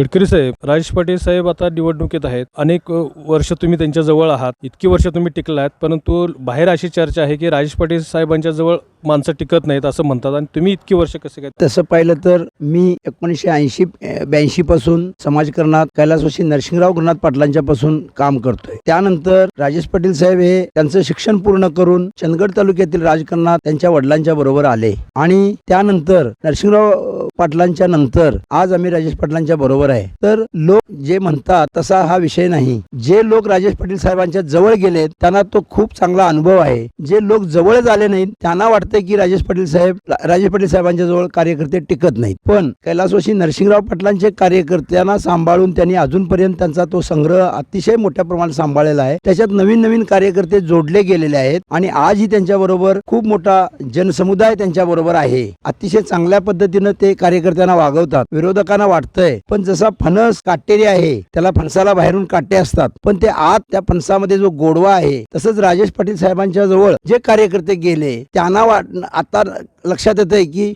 गडकरी साहेब राजेश पाटील साहेब आता निवडणुकीत आहेत. अनेक वर्ष तुम्ही त्यांच्या जवळ आहात. इतकी वर्ष तुम्ही टिकला आहात परंतु बाहेर अशी चर्चा आहे की राजेश पाटील साहेबांच्या जवळ माणसं टिकत नाहीत असं म्हणतात. आणि तुम्ही इतकी वर्ष कसे काय तसं पाहिलं तर मी एकोणीसशे ऐंशी ब्याऐंशी पासून समाजकारणात कैलासवासी नरसिंहराव गुरुनाथ पाटलांच्या पासून काम करतोय. त्यानंतर राजेश पाटील साहेब हे त्यांचं शिक्षण पूर्ण करून चंदगड तालुक्यातील राजकारणात त्यांच्या वडिलांच्या बरोबर आले. आणि त्यानंतर नरसिंहराव पाटलांच्या नंतर आज आम्ही राजेश पाटलांच्या बरोबर आहे. तर लोक जे म्हणतात तसा हा विषय नाही. जे लोक राजेश पाटील साहेबांच्या जवळ गेले त्यांना तो खूप चांगला अनुभव आहे. जे लोक जवळच आले नाहीत त्यांना वाटते की राजेश पाटील साहेब राजेश पाटील साहेबांच्या जवळ कार्यकर्ते टिकत नाहीत. पण कैलासवासी नरसिंहराव पाटलांचे कार्यकर्त्यांना सांभाळून त्यांनी अजूनपर्यंत त्यांचा तो संग्रह अतिशय मोठ्या प्रमाणात सांभाळलेला आहे. त्याच्यात नवीन नवीन कार्यकर्ते जोडले गेलेले आहेत आणि आजही त्यांच्याबरोबर खूप मोठा जनसमुदाय त्यांच्याबरोबर आहे. अतिशय चांगल्या पद्धतीनं ते कार्यकर्त्यांना वागवतात विरोधकांना वाटतंय. पण जसा फणस काटेरी आहे त्याला फणसाला बाहेरून काटे असतात. पण ते आत त्या फणसामध्ये जो गोडवा आहे तसंच राजेश पाटील साहेबांच्या जवळ जे कार्यकर्ते गेले त्यांना वाट आता लक्षात येत आहे की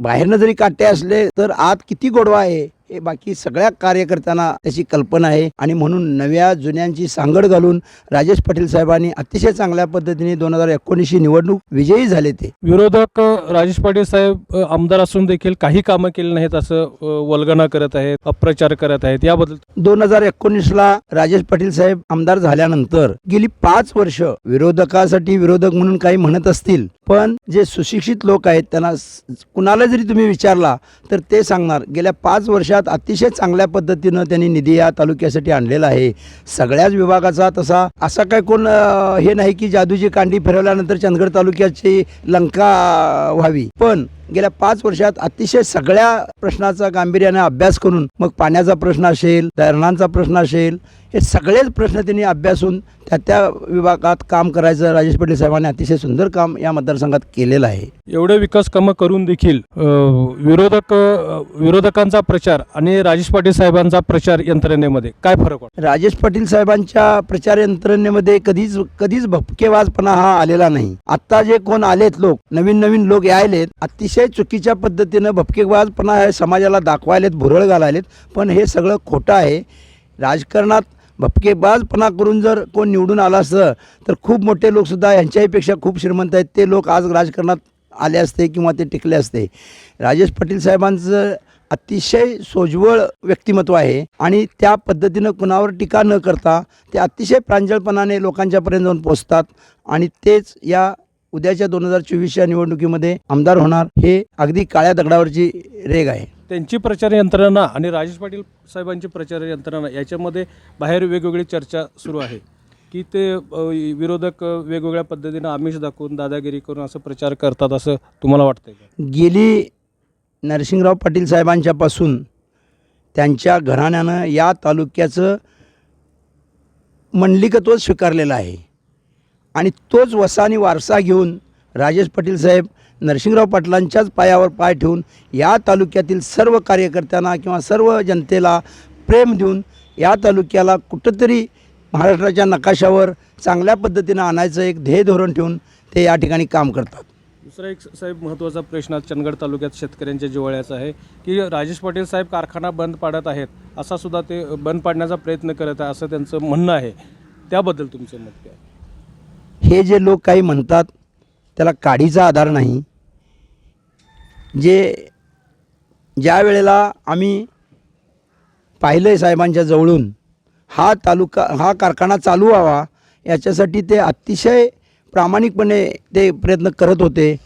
बाहेरनं जरी काटे असले तर आत किती गोडवा आहे? हे बाकी सगळ्या कार्यकर्त्यांना त्याची कल्पना आहे. आणि म्हणून नव्या जुन्यांची सांगड घालून राजेश पाटील साहेबांनी अतिशय चांगल्या पद्धतीने दोन हजार एकोणीसची निवडणूक विजयी झाले ते. विरोधक राजेश पाटील साहेब आमदार असून देखील काही कामं केली नाहीत असं वल्गना करत आहेत अप्रचार करत आहेत. याबद्दल दोन हजार एकोणीसला राजेश पाटील साहेब आमदार झाल्यानंतर गेली पाच वर्ष विरोधकासाठी विरोधक म्हणून काही म्हणत असतील पण जे सुशिक्षित लोक आहेत त्यांना कुणाला जरी तुम्ही विचारला तर ते सांगणार गेल्या पाच वर्षात अतिशय चांगल्या पद्धतीनं त्यांनी निधी या तालुक्यासाठी आणलेला आहे. सगळ्याच विभागाचा तसा असा काय कोण हे नाही की जादूची कांडी फिरवल्यानंतर चंदगड तालुक्याची लंका व्हावी. पण गेल्या पाच वर्षात अतिशय सगळ्या प्रश्नाचा गांभीर्याने अभ्यास करून मग पाण्याचा प्रश्न असेल धरणांचा प्रश्न असेल हे सगळेच प्रश्न त्यांनी अभ्यासून त्या त्या विभागात काम करायचं. राजेश पाटील साहेबांनी अतिशय सुंदर काम या मतदारसंघात केलेलं आहे. एवढे विकास कामं करून देखील विरोधक विरोधकांचा प्रचार आणि राजेश पाटील साहेबांचा प्रचार यंत्रणेमध्ये काय फरक राजेश पाटील साहेबांच्या प्रचार यंत्रणेमध्ये कधीच कधीच भपकेवाजपणा हा आलेला नाही. आता जे कोण आलेत लोक नवीन नवीन लोक यायलेत अतिशय चुकीच्या पद्धतीनं भपकेवाजपणा हे समाजाला दाखवायलेत भुरळ घालायलेत. पण हे सगळं खोटं आहे. राजकारणात भपकेबाजपणा करून जर कोण निवडून आला असतं तर खूप मोठे लोकसुद्धा यांच्याहीपेक्षा खूप श्रीमंत आहेत. ते लोक आज राजकारणात आले असते किंवा ते टिकले असते. राजेश पाटील साहेबांचं अतिशय सोज्वळ व्यक्तिमत्व आहे आणि त्या पद्धतीनं कुणावर टीका न करता ते अतिशय प्रांजळपणाने लोकांच्यापर्यंत जाऊन पोचतात आणि तेच या उद्याच्या दोन हजार चोवीसच्या निवडणुकीमध्ये आमदार होणार हे अगदी काळ्या दगडावरची रेग आहे. त्यांची प्रचार यंत्रणा आणि राजेश पाटील साहेबांची प्रचार यंत्रणा याच्यामध्ये बाहेर वेगवेगळी चर्चा सुरू आहे. की ते विरोधक वेगवेगळ्या पद्धतीनं आमिष दाखवून दादागिरी करून असं प्रचार करतात असं तुम्हाला वाटतं आहे गेली नरसिंगराव पाटील साहेबांच्यापासून त्यांच्या घराण्यानं या तालुक्याचं मंडलिकत्व स्वीकारलेलं आहे. आणि तोच वसा आणि वारसा घेऊन राजेश पाटील साहेब नरसिंगराव पाटलांच्याच पायावर पाय ठेवून या तालुक्यातील सर्व कार्यकर्त्यांना किंवा सर्व जनतेला प्रेम देऊन या तालुक्याला कुठंतरी महाराष्ट्राच्या नकाशावर चांगल्या पद्धतीनं आणायचं एक ध्येय धोरण ठेवून ते या ठिकाणी काम करतात. दुसरा एक साहेब महत्त्वाचा प्रश्न आज चंदगड तालुक्यात शेतकऱ्यांच्या जिव्हाळ्याचा आहे की राजेश पाटील साहेब कारखाना बंद पाडत आहेत असा सुद्धा ते बंद पाडण्याचा प्रयत्न करत आहे असं त्यांचं म्हणणं आहे. त्याबद्दल तुमचं मत काय? हे जे लोक काही म्हणतात त्याला काडीचा आधार नाही जे ज्या वेळेला आम्ही पाहिलं आहे साहेबांच्या जवळून हा तालुका हा कारखाना चालू व्हावा याच्यासाठी ते अतिशय प्रामाणिकपणे ते प्रयत्न करत होते.